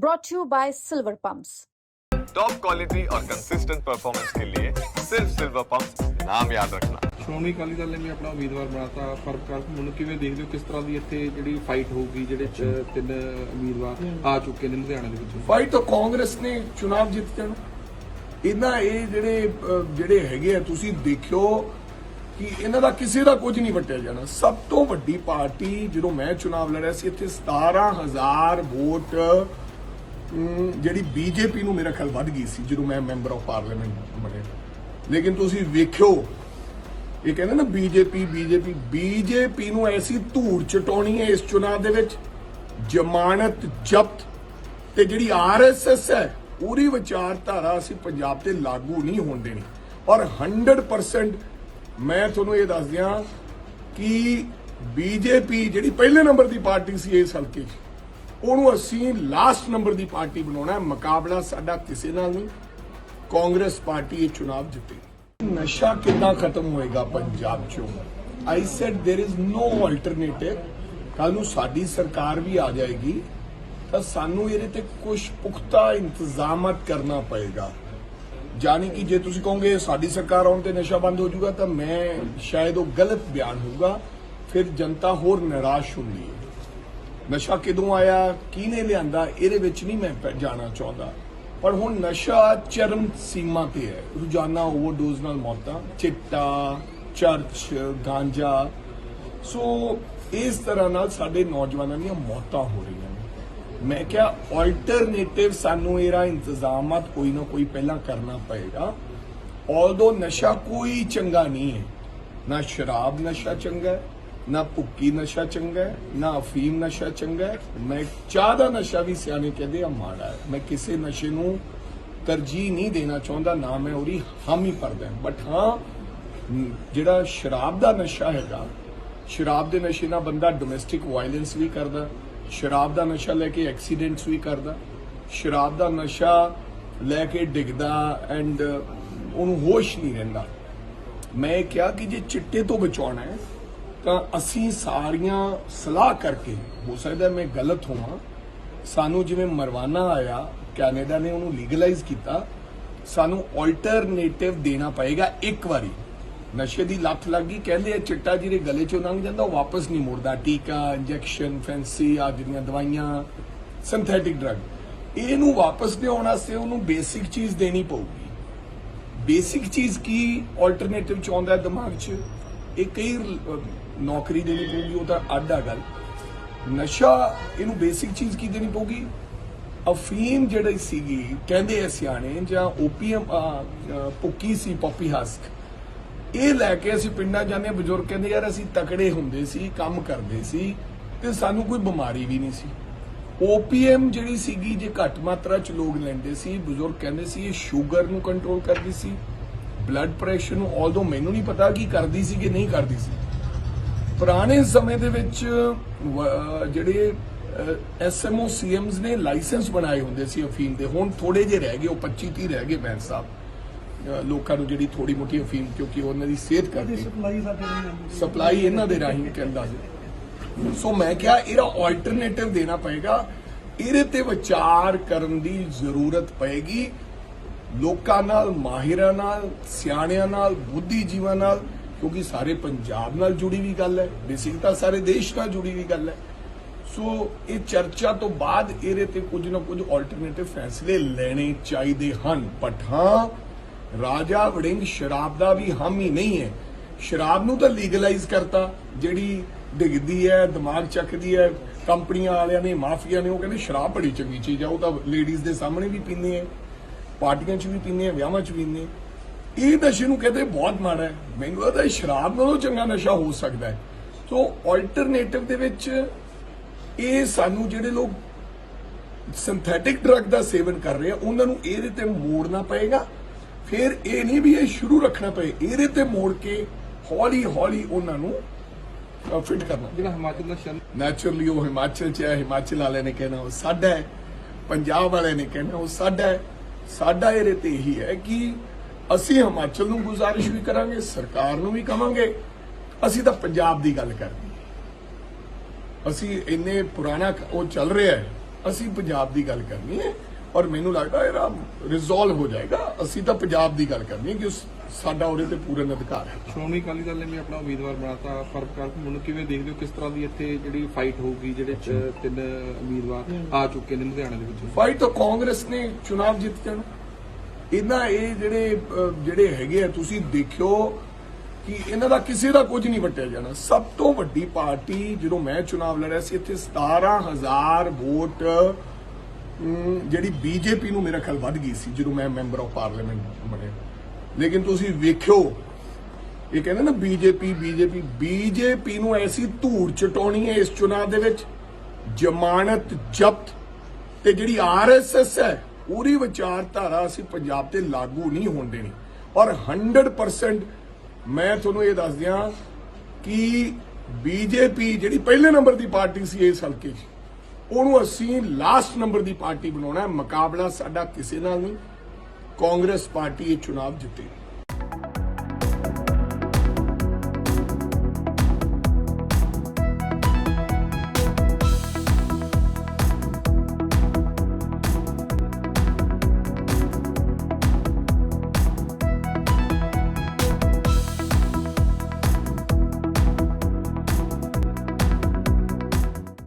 brought to you by Silver Pumps. Top quality और consistent performance के लिए सिर्फ सिल्वर पंप नाम याद रखना ਸ਼੍ਰੋਮਣੀ ਅਕਾਲੀ ਦਲ ਨੇ ਵੀ ਆਪਣਾ ਉਮੀਦਵਾਰ ਬਣਾਤਾ ਪਰ ਕਰ ਮੈਨੂੰ ਕਿਵੇਂ ਦੇਖਦੇ ਹੋ ਕਿਸ ਤਰ੍ਹਾਂ ਦੀ ਇੱਥੇ ਜਿਹੜੀ ਫਾਈਟ ਹੋਊਗੀ ਜਿਹੜੇ ਚ- ਤਿੰਨ ਉਮੀਦਵਾਰ ਆ ਚੁੱਕੇ ਨੇ ਲੁਧਿਆਣਾ ਦੇ ਵਿੱਚ ਫਾਈਟ ਤਾਂ ਕਾਂਗਰਸ ਨੇ ਚੁਣਾਵ ਜਿੱਤ ਜਾਣਾ ਇਹਨਾਂ ਇਹ ਜਿਹੜੇ ਅਹ, ਜਿਹੜੇ ਹੈਗੇ ਆ ਤੁਸੀਂ ਦੇਖਿਓ ਕਿ ਇਹਨਾਂ ਦਾ ਕਿਸੇ ਦਾ ਕੁਝ ਨਹੀਂ ਵਟਿਆ ਜਾਣਾ ਸਭ ਤੋਂ ਵੱਡੀ ਪਾਰਟੀ ਜਦੋਂ ਮੈਂ ਚੁਣਾਵ ਲੜਿਆ ਸੀ ਇੱਥੇ 17000 ਵੋਟ ਅਮ, ਜਿਹੜੀ ਬੀਜੇਪੀ ਨੂੰ ਮੇਰਾ ਖਿਆਲ ਵੱਧ ਗਈ ਸੀ, ਜਦੋਂ ਮੈਂ ਮੈਂਬਰ ਆਫ ਪਾਰਲੀਮੈਂਟ ਬਣਿਆ ਲੇਕਿਨ ਤੁਸੀਂ ਵੇਖਿਓ, ਇਹ ਕਹਿੰਦੇ ਨਾ ਬੀਜੇਪੀ ਬੀਜੇਪੀ ਬੀਜੇਪੀ ਨੂੰ ਐਸੀ ਧੂੜ ਚਟਾਉਣੀ ਹੈ ਇਸ ਚੁਣਾਵ ਦੇ ਵਿੱਚ, ਜ਼ਮਾਨਤ ਜ਼ਬਤ। ਤੇ ਜਿਹੜੀ ਆਰਐਸਐਸ ਹੈ ਪੂਰੀ ਵਿਚਾਰਧਾਰਾ ਅਸੀਂ ਪੰਜਾਬ ਤੇ ਲਾਗੂ ਨਹੀਂ ਹੋਣ ਦੇਣੀ। ਔਰ 100% ਮੈਂ ਤੁਹਾਨੂੰ ਇਹ ਦੱਸ ਦਿਆਂ ਕਿ ਬੀਜੇਪੀ, ਜਿਹੜੀ ਪਹਿਲੇ ਨੰਬਰ ਦੀ ਪਾਰਟੀ ਸੀ ਇਸ ਹਲਕੇ 'ਚ ਉਹਨੂੰ ਅਸੀਂ ਲਾਸਟ ਨੰਬਰ ਦੀ ਪਾਰਟੀ ਬਣਾਉਣਾ ਹੈ ਮੁਕਾਬਲਾ ਸਾਡਾ ਕਿਸੇ ਨਾਲ ਨਹੀਂ ਕਾਂਗਰਸ ਪਾਰਟੀ ਇਹ ਚੁਣਾਵ ਜਿੱਤੇਗੀ ਨਸ਼ਾ ਕਿੰਨਾ ਖਤਮ ਹੋਏਗਾ ਪੰਜਾਬ ਚੋਂ I said there is no alternative ਕੱਲ ਨੂੰ ਸਾਡੀ ਸਰਕਾਰ ਵੀ ਆ ਜਾਏਗੀ ਤਾਂ ਸਾਨੂੰ ਇਹਦੇ ਤੇ ਕੁਝ ਪੁਖਤਾ ਇੰਤਜ਼ਾਮਤ ਕਰਨਾ ਪਏਗਾ ਜਾਨੀ ਕਿ ਜੇ ਤੁਸੀਂ ਕਹੋਗੇ ਸਾਡੀ ਸਰਕਾਰ ਆਉਣ ਤੇ ਨਸ਼ਾ ਬੰਦ ਹੋ ਜਾਊਗਾ ਤਾਂ ਮੈਂ ਸ਼ਾਇਦ ਉਹ ਗਲਤ ਬਿਆਨ ਹੋਊਗਾ ਫਿਰ ਜਨਤਾ ਹੋਰ ਨਿਰਾਸ਼ ਹੁੰਦੀ ਹੈ ਨਸ਼ਾ ਕਿਦੋਂ ਆਇਆ ਕਿਹਨੇ ਲਿਆਂਦਾ, ਇਹਦੇ ਵਿੱਚ ਨਹੀਂ ਮੈਂ ਜਾਣਾ ਚਾਹੁੰਦਾ। ਪਰ ਹੁਣ ਨਸ਼ਾ ਚਰਮ ਸੀਮਾ ਤੇ ਹੈ। ਰੋਜ਼ਾਨਾ ਓਵਰਡੋਜ਼ ਨਾਲ ਮੌਤਾਂ, ਚਿੱਟਾ, ਚਰਚ, ਗਾਂਜਾ। ਸੋ ਇਸ ਤਰ੍ਹਾਂ ਨਾਲ ਸਾਡੇ ਨੌਜਵਾਨਾਂ ਦੀਆਂ ਮੌਤਾਂ ਹੋ ਰਹੀਆਂ ਨੇ। ਮੈਂ ਕਿਹਾ ਆਲਟਰਨੇਟਿਵ ਸਾਨੂੰ ਇਹਦਾ ਇੰਤਜ਼ਾਮਾਤ ਕੋਈ ਨਾ ਕੋਈ ਪਹਿਲਾਂ ਕਰਨਾ ਪਏਗਾ। ਆਲਦੋ ਨਸ਼ਾ ਕੋਈ ਚੰਗਾ ਨਹੀਂ ਹੈ, ਨਾ ਸ਼ਰਾਬ ਨਸ਼ਾ ਚੰਗਾ ਹੈ ਨਾ ਭੁੱਕੀ ਨਸ਼ਾ ਚੰਗਾ ਹੈ, ਨਾ ਅਫੀਮ ਨਸ਼ਾ ਚੰਗਾ ਹੈ। ਮੈਂ ਚਾਹ ਦਾ ਨਸ਼ਾ ਵੀ ਸਿਆਣੇ ਕਹਿੰਦੇ ਆ, ਮਾੜਾ ਹੈ। ਮੈਂ ਕਿਸੇ ਨਸ਼ੇ ਨੂੰ ਤਰਜੀਹ ਨਹੀਂ ਦੇਣਾ ਚਾਹੁੰਦਾ, ਨਾ ਮੈਂ ਉਹਦੀ ਹਾਮੀ ਭਰਦਾ ਬਟ ਹਾਂ ਜਿਹੜਾ ਸ਼ਰਾਬ ਦਾ ਨਸ਼ਾ ਹੈਗਾ, ਸ਼ਰਾਬ ਦੇ ਨਸ਼ੇ ਨਾਲ ਬੰਦਾ ਡੋਮੈਸਟਿਕ ਵਾਇਲੈਂਸ ਵੀ ਕਰਦਾ, ਸ਼ਰਾਬ ਦਾ ਨਸ਼ਾ ਲੈ ਕੇ ਐਕਸੀਡੈਂਟਸ ਵੀ ਕਰਦਾ, ਸ਼ਰਾਬ ਦਾ ਨਸ਼ਾ ਲੈ ਕੇ ਡਿੱਗਦਾ ਐਂਡ ਉਹਨੂੰ ਹੋਸ਼ ਨਹੀਂ ਰਹਿੰਦਾ। ਮੈਂ ਇਹ ਕਿਹਾ ਕਿ ਜੇ ਚਿੱਟੇ ਤੋਂ ਬਚਾਉਣਾ ਹੈ ਤਾਂ ਅਸੀਂ ਸਾਰੀਆਂ ਸਲਾਹ ਕਰਕੇ, ਹੋ ਸਕਦਾ ਮੈਂ ਗਲਤ ਹੋਵਾਂ, ਸਾਨੂੰ ਜਿਵੇਂ ਮਰਵਾਨਾ ਆਇਆ, ਕੈਨੇਡਾ ਨੇ ਉਹਨੂੰ ਲੀਗਲਾਈਜ਼ ਕੀਤਾ, ਸਾਨੂੰ ਆਲਟਰਨੇਟਿਵ ਦੇਣਾ ਪਏਗਾ ਇੱਕ ਵਾਰੀ। ਨਸ਼ੇ ਦੀ ਲੱਤ ਲੱਗ ਗਈ, ਕਹਿੰਦੇ ਆ ਚਿੱਟਾ ਜਿਹਦੇ ਗਲੇ ਚੋਂ ਲੰਘ ਜਾਂਦਾ, ਉਹ ਵਾਪਸ ਨਹੀਂ ਮੁੜਦਾ। ਟੀਕਾ ਇੰਜੈਕਸ਼ਨ ਫੈਂਸੀ ਆ ਜਿਹੜੀਆਂ ਦਵਾਈਆਂ ਸਿੰਥੈਟਿਕ ਡਰੱਗ ਇਹਨੂੰ ਵਾਪਸ ਲਿਆਉਣ ਵਾਸਤੇ ਉਹਨੂੰ ਬੇਸਿਕ ਚੀਜ਼ ਦੇਣੀ ਪਊਗੀ। ਬੇਸਿਕ ਚੀਜ਼ ਕੀ ਆਲਟਰਨੇਟਿਵ ਚਾਹੁੰਦਾ ਦਿਮਾਗ 'ਚ? ਇਹ ਕਈ ਨੌਕਰੀ ਦੇਣੀ ਪਊਗੀ ਉਹ ਤਾਂ ਅੱਡ ਆ ਗੱਲ। ਨਸ਼ਾ ਇਹਨੂੰ ਬੇਸਿਕ ਚੀਜ਼ ਕੀ ਦੇਣੀ ਪਊਗੀ? ਅਫੀਮ ਜਿਹੜੀ ਸੀਗੀ ਕਹਿੰਦੇ ਆ ਸਿਆਣੇ ਜਾਂ ਓਪੀਐਮ ਭੁੱਕੀ ਸੀ ਪੋਪੀ ਹਸਕ ਇਹ ਲੈ ਕੇ ਅਸੀਂ ਪਿੰਡਾਂ ਜਾਂਦੇ ਹਾਂ, ਬਜ਼ੁਰਗ ਕਹਿੰਦੇ ਯਾਰ ਅਸੀਂ ਤਕੜੇ ਹੁੰਦੇ ਸੀ ਕੰਮ ਕਰਦੇ ਸੀ ਤੇ ਸਾਨੂੰ ਕੋਈ ਬਿਮਾਰੀ ਵੀ ਨਹੀਂ ਸੀ। ਓਪੀਐਮ ਜਿਹੜੀ ਸੀਗੀ ਜੇ ਘੱਟ ਮਾਤਰਾ ਚ ਲੋਕ ਲੈਂਦੇ ਸੀ ਬਜ਼ੁਰਗ ਕਹਿੰਦੇ ਸੀ ਇਹ ਸ਼ੂਗਰ ਨੂੰ ਕੰਟਰੋਲ ਕਰਦੀ ਸੀ। ਬਲੱਡ ਪ੍ਰੈਸ਼ਰ ਨੂੰ ਆਲਦੋ ਮੈਨੂੰ ਨਹੀਂ ਪਤਾ ਕੀ ਕਰਦੀ ਸੀ ਕਿ ਨਹੀਂ ਕਰਦੀ ਸੀ। ਪੁਰਾਣੇ ਸਮੇਂ ਦੇ ਵਿੱਚ ਜਿਹੜੇ ਐਸਐਮਓ ਸੀਐਮਸ ਨੇ ਲਾਇਸੈਂਸ ਬਣਾਏ ਹੁੰਦੇ ਸੀ ਅਫੀਮ ਦੇ। ਹੁਣ ਥੋੜੇ ਜਿਹੇ ਰਹਿ ਗਏ ਉਹ 25 30 ਰਹਿ ਗਏ ਬੈਂਸ ਸਾਹਿਬ। ਲੋਕਾਂ ਨੂੰ ਜਿਹੜੀ ਥੋੜੀ ਮੋਟੀ ਅਫੀਮ ਕਿਉਂਕਿ ਉਹਨਾਂ ਦੀ ਸਿਹਤ ਕਰਕੇ। ਸਪਲਾਈ ਸਾਡੇ ਨਹੀਂ ਸਪਲਾਈ ਇਹਨਾਂ ਦੇ ਰਾਹੀਂ ਕਹਿੰਦਾ ਸੀ। ਸੋ ਮੈਂ ਕਿਹਾ ਇਹਦਾ ਆਲਟਰਨੇਟਿਵ ਦੇਣਾ ਪਏਗਾ। ਇਹਦੇ ਤੇ ਵਿਚਾਰ ਕਰਨ ਦੀ ਜ਼ਰੂਰਤ ਪਏਗੀ। ਲੋਕਾਂ ਨਾਲ, ਮਾਹਿਰਾਂ ਨਾਲ, ਸਿਆਣਿਆਂ ਨਾਲ, ਬੁੱਧੀਜੀਵਾਂ ਨਾਲ, ਕਿਉਂਕਿ ਸਾਰੇ ਪੰਜਾਬ ਨਾਲ ਜੁੜੀ ਵੀ ਗੱਲ ਹੈ, ਬੇਸਿਕ ਤਾਂ ਸਾਰੇ ਦੇਸ਼ ਨਾਲ ਜੁੜੀ ਵੀ ਗੱਲ ਹੈ। ਸੋ ਇਹ ਚਰਚਾ ਤੋਂ ਬਾਅਦ ਇਹਦੇ ਤੇ ਕੁਝ ਨਾ ਕੁਝ ਆਲਟਰਨੇਟਿਵ ਫੈਸਲੇ ਲੈਣੇ ਚਾਹੀਦੇ ਹਨ। ਬਟ ਰਾਜਾ ਵੜਿੰਗ ਸ਼ਰਾਬ ਦਾ ਵੀ ਹਾਮੀ ਨਹੀਂ ਹੈ। ਸ਼ਰਾਬ ਨੂੰ ਤਾਂ ਲੀਗਲਾਈਜ਼ ਕਰਤਾ, ਜਿਹੜੀ ਡਿੱਗਦੀ ਹੈ, ਦਿਮਾਗ ਚੱਕਦੀ ਹੈ, ਕੰਪਨੀਆਂ ਵਾਲਿਆਂ ਨੇ, ਮਾਫੀਆ ਨੇ, ਉਹ ਕਹਿੰਦੇ ਸ਼ਰਾਬ ਬੜੀ ਚੰਗੀ ਚੀਜ਼ ਆ, ਉਹ ਤਾਂ ਲੇਡੀਜ਼ ਦੇ ਸਾਹਮਣੇ ਵੀ ਪੀਂਦੇ ਆ। ਪਾਰਟੀਆਂ 'ਚ ਵੀ ਪੀਂਦੇ ਆ ਵਿਆਹਾਂ 'ਚ ਵੀ ਪੀਂਦੇ ਇਹ ਨਸ਼ੇ ਨੂੰ ਕਹਿੰਦੇ ਬਹੁਤ ਮਾੜਾ ਹੈ। ਮੈਨੂੰ ਲੱਗਦਾ ਸ਼ਰਾਬ ਨਾਲੋਂ ਚੰਗਾ ਨਸ਼ਾ ਹੋ ਸਕਦਾ ਹੈ। ਸੋ ਆਲਟਰਨੇਟਿਵ ਦੇ ਵਿੱਚ ਇਹ ਸਾਨੂੰ ਜਿਹੜੇ ਲੋਕ ਸਿੰਥੈਟਿਕ ਡਰੱਗ ਦਾ ਸੇਵਨ ਕਰ ਰਹੇ ਆ ਉਹਨਾਂ ਨੂੰ ਇਹਦੇ ਤੇ ਮੋੜਨਾ ਪਏਗਾ। ਫਿਰ ਇਹ ਨਹੀਂ ਵੀ ਇਹ ਸ਼ੁਰੂ ਰੱਖਣਾ ਪਏ ਇਹਦੇ ਤੇ ਮੋੜ ਕੇ ਹੌਲੀ ਹੌਲੀ ਉਹਨਾਂ ਨੂੰ ਫਿਟ ਕਰਨਾ। ਜਿਹੜਾ ਹਿਮਾਚਲ ਦਾ ਸ਼ਨ ਨੈਚੁਰਲੀ ਉਹ ਹਿਮਾਚਲ ਚ ਹੈ ਹਿਮਾਚਲ ਵਾਲਿਆਂ ਨੇ ਕਹਿਣਾ ਉਹ ਸਾਡਾ ਹੈ ਪੰਜਾਬ ਵਾਲਿਆਂ ਨੇ ਕਹਿਣਾ ਉਹ ਸਾਡਾ ਹੈ। ਸਾਡਾ ਇਹਦੇ ਤੇ ਇਹੀ ਹੈ ਕਿ ਅਸੀਂ ਹਿਮਾਚਲ ਨੂੰ ਗੁਜ਼ਾਰਿਸ਼ ਵੀ ਕਰਾਂਗੇ, ਸਰਕਾਰ ਨੂੰ ਵੀ ਕਵਾਂਗੇ। ਅਸੀਂ ਤਾਂ ਪੰਜਾਬ ਦੀ ਗੱਲ ਕਰਨੀ ਅਸੀਂ ਇੰਨੇ ਪੁਰਾਣਾ ਉਹ ਚੱਲ ਰਿਹਾ ਹੈ। ਅਸੀਂ ਪੰਜਾਬ ਦੀ ਗੱਲ ਕਰਨੀ ਹੈ ਔਰ ਮੈਨੂੰ ਲੱਗਦਾ ਇਹਦਾ ਰਿਜ਼ੋਲਵ ਹੋ ਜਾਏਗਾ। ਅਸੀਂ ਤਾਂ ਪੰਜਾਬ ਦੀ ਗੱਲ ਕਰਨੀ ਹੈ ਕਿ ਉਸ ਸਾਡਾ ਉਹਦੇ ਤੇ ਪੂਰਨ ਅਧਿਕਾਰ ਹੈ। ਸ਼੍ਰੋਮਣੀ ਅਕਾਲੀ ਦਲ ਨੇ ਵੀ ਆਪਣਾ ਉਮੀਦਵਾਰ ਬਣਾਤਾ ਪਰਕਾਰ ਨੂੰ ਕਿਵੇਂ ਦੇਖਦੇ ਹੋ ਕਿਸ ਤਰ੍ਹਾਂ ਦੀ ਇੱਥੇ ਜਿਹੜੀ ਫਾਈਟ ਹੋਊਗੀ ਜਿਹੜੇ ਤਿੰਨ ਉਮੀਦਵਾਰ ਆ ਚੁੱਕੇ ਨੇ ਲੁਧਿਆਣਾ ਦੇ ਵਿੱਚ? ਫਾਈਟ ਤਾਂ ਕਾਂਗਰਸ ਨੇ ਚੁਣਾਵ ਜਿੱਤ ਜਾਣਾ ਇਹਨਾਂ ਇਹ ਜਿਹੜੇ ਜਿਹੜੇ ਹੈਗੇ ਆ ਤੁਸੀਂ ਦੇਖਿਓ ਕਿ ਇਹਨਾਂ ਦਾ ਕਿਸੇ ਦਾ ਕੁਝ ਨਹੀਂ ਵਟਿਆ ਜਾਣਾ। ਸਭ ਤੋਂ ਵੱਡੀ ਪਾਰਟੀ ਜਦੋਂ ਮੈਂ ਚੁਣਾਵ ਲੜਿਆ ਸੀ ਇੱਥੇ 17000 ਵੋਟ ਜਿਹੜੀ ਬੀਜੇਪੀ ਨੂੰ ਮੇਰਾ ਖਿਆਲ ਵੱਧ ਗਈ ਸੀ, ਜਦੋਂ ਮੈਂ ਮੈਂਬਰ ਆਫ ਪਾਰਲੀਮੈਂਟ ਬਣਿਆ। ਲੇਕਿਨ ਤੁਸੀਂ ਵੇਖਿਓ, ਇਹ ਕਹਿੰਦੇ ਨਾ ਬੀਜੇਪੀ ਬੀਜੇਪੀ ਬੀਜੇਪੀ ਨੂੰ ਐਸੀ ਧੂੜ ਚਟਾਉਣੀ ਹੈ ਇਸ ਚੁਣਾਵ ਦੇ ਵਿੱਚ, ਜ਼ਮਾਨਤ ਜ਼ਬਤ, ਤੇ ਜਿਹੜੀ ਆਰਐਸਐਸ ਹੈ, ਪੂਰੀ ਵਿਚਾਰਧਾਰਾ ਅਸੀਂ ਪੰਜਾਬ ਤੇ ਲਾਗੂ ਨਹੀਂ ਹੋਣ ਦੇਣੀ। ਔਰ 100% ਮੈਂ ਤੁਹਾਨੂੰ ਇਹ ਦੱਸ ਦਿਆਂ ਕਿ ਬੀਜੇਪੀ, ਜਿਹੜੀ ਪਹਿਲੇ ਨੰਬਰ ਦੀ ਪਾਰਟੀ ਸੀ ਇਸ ਹਲਕੇ 'ਚ ਉਹਨੂੰ ਅਸੀਂ ਲਾਸਟ ਨੰਬਰ ਦੀ ਪਾਰਟੀ ਬਣਾਉਣਾ ਹੈ। ਮੁਕਾਬਲਾ ਸਾਡਾ ਕਿਸੇ ਨਾਲ ਨਹੀਂ। ਕਾਂਗਰਸ ਪਾਰਟੀ ਇਹ ਚੁਣਾਵ ਜਿੱਤੇਗੀ